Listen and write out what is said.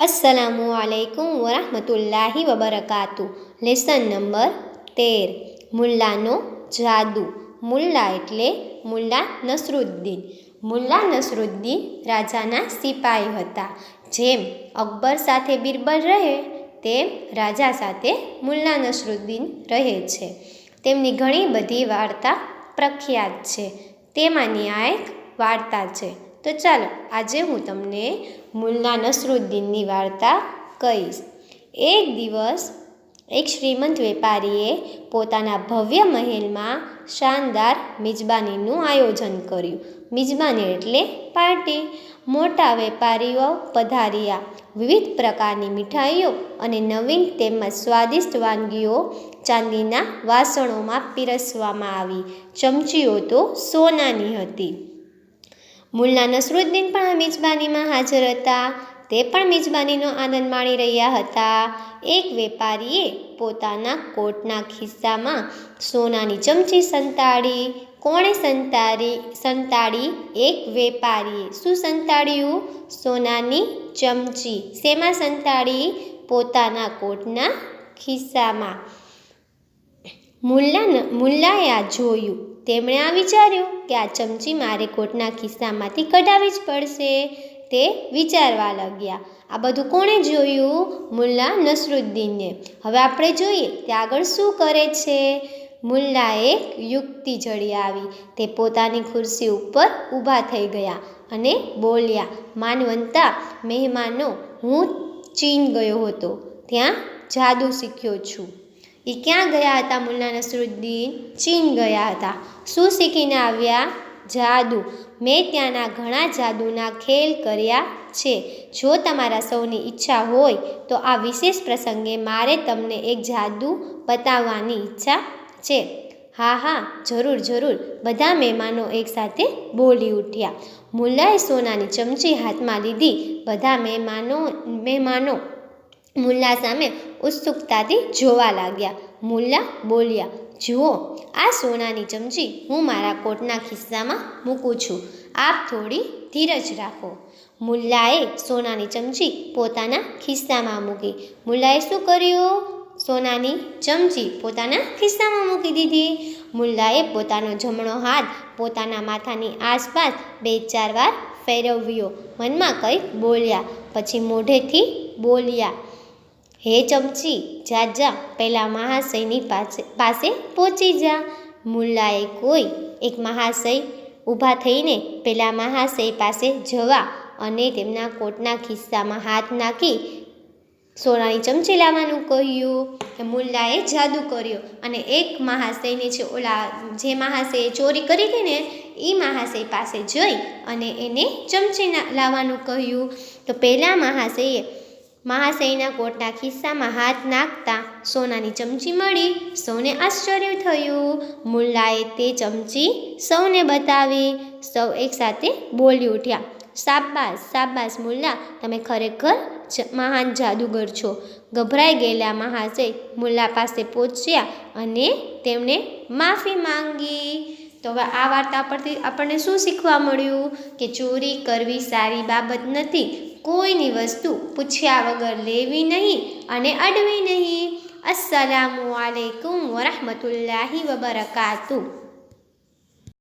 અસલામુ આલૈકુમ વરહમતુલ્લાહી વબરકાતુ lesson number તેર મુલ્લાનો જાદુ મુલ્લા એટલે મુલ્લા નસરુદ્દીન મુલ્લા નસરુદ્દીન રાજાના સિપાઈ હતા જેમ અકબર સાથે બિરબલ રહે તેમ રાજા સાથે મુલ્લા નસરુદ્દીન રહે છે તેમની ઘણી બધી વાર્તા પ્રખ્યાત છે. તેમાંની આ એક વાર્તા છે. તો ચાલો આજે હું તમને મુલ્લા નસરુદ્દીનની વાર્તા કહીશ. એક દિવસ એક શ્રીમંત વેપારીએ પોતાના ભવ્ય મહેલમાં શાનદાર મિજબાનીનું આયોજન કર્યું. મિજબાની એટલે પાર્ટી. મોટા વેપારીઓ પધાર્યા. વિવિધ પ્રકારની મીઠાઈઓ અને નવીન તેમજ સ્વાદિષ્ટ વાનગીઓ ચાંદીના વાસણોમાં પીરસવામાં આવી. ચમચીઓ તો સોનાની હતી. મુલ્લા નસરુદ્દીન પણ આ મિજબાનીમાં હાજર હતા. તે પણ મિજબાનીનો આનંદ માણી રહ્યા હતા. એક વેપારીએ પોતાના કોટના ખિસ્સામાં સોનાની ચમચી સંતાડી, કોણે સંતાડી સંતાડી એક વેપારીએ. શું સંતાડ્યું? સોનાની ચમચી. શેમાં સંતાડી? પોતાના કોટના ખિસ્સામાં. મુલ્લા મુલ્લાએ આ જોયું. તેમણે આ વિચાર્યું કે આ ચમચી મારે કોટના ખિસ્સામાંથી કઢાવવી જ પડશે. તે વિચારવા લાગ્યા. આ બધું કોણે જોયું? મુલ્લા નસરુદ્દીનને. હવે આપણે જોઈએ તે આગળ શું કરે છે. મુલ્લાએ યુક્તિ જડી આવી. તે પોતાની ખુરશી ઉપર ઊભા થઈ ગયા અને બોલ્યા, માનવંતા, મહેમાનો, હું ચીન ગયો હતો. ત્યાં જાદુ શીખ્યો છું. એ ક્યાં ગયા હતા મુલ્લા નસરુદ્દીન? ચીન ગયા હતા. શું શીખીને આવ્યા? જાદુ. મેં ત્યાંના ઘણા જાદુના ખેલ કર્યા છે. જો તમારા સૌની ઈચ્છા હોય, તો આ વિશેષ પ્રસંગે મારે તમને એક જાદુ બતાવવાની ઈચ્છા છે. હા હા, જરૂર જરૂર. બધા મહેમાનો એકસાથે બોલી ઉઠ્યા. મુલ્લાએ સોનાની ચમચી હાથમાં લીધી. બધા મહેમાનો મહેમાનો મુલ્લા સામે ઉત્સુકતાથી જોવા લાગ્યા. મુલ્લા બોલ્યા, જુઓ, આ સોનાની ચમચી હું મારા કોટના ખિસ્સામાં મૂકું છું. આપ થોડી ધીરજ રાખો. મુલ્લાએ સોનાની ચમચી પોતાના ખિસ્સામાં મૂકી. મુલ્લાએ શું કર્યું? સોનાની ચમચી પોતાના ખિસ્સામાં મૂકી દીધી. મુલ્લાએ પોતાનો જમણો હાથ પોતાના માથાની આસપાસ બે ચાર વાર ફેરવ્યો. મનમાં કંઈક બોલ્યા, પછી મોઢેથી બોલ્યા હે ચમચી, જા જા, પહેલાં મહાશયની પાસે પાસે પહોંચી જા. મુલ્લાએ કોઈ એક મહાશય ઊભા થઈને પેલા મહાશય પાસે જવા અને તેમના કોટના ખિસ્સામાં હાથ નાખી સોનાની ચમચી લાવવાનું કહ્યું કે મુલ્લાએ જાદુ કર્યો અને એક મહાશયને છે ઓલા, જે મહાશયે ચોરી કરી હતી ને એ મહાશય પાસે જઈ અને એને ચમચી લાવવાનું કહ્યું. તો પહેલાં મહાશયે મહાશયના કોટના ખિસ્સામાં હાથ નાખતા સોનાની ચમચી મળી. સૌને આશ્ચર્ય થયું. મુલ્લાએ તે ચમચી સૌને બતાવી. સૌ એકસાથે બોલી ઉઠ્યા સાબાસ સાબાસ મુલ્લા, તમે ખરેખર મહાન જાદુગર છો. ગભરાઈ ગયેલા મહાશય મુલ્લા પાસે પહોંચ્યા અને તેમણે માફી માંગી. તો હવે આ વાર્તા પરથી આપણને શું શીખવા મળ્યું? કે ચોરી કરવી સારી બાબત નથી કોઈની વસ્તુ પૂછ્યા વગર લેવી નહીં અને અડવી નહીં. અસલામુ આલેકુમ વરહમતુલ્લાહી વબરકાતુ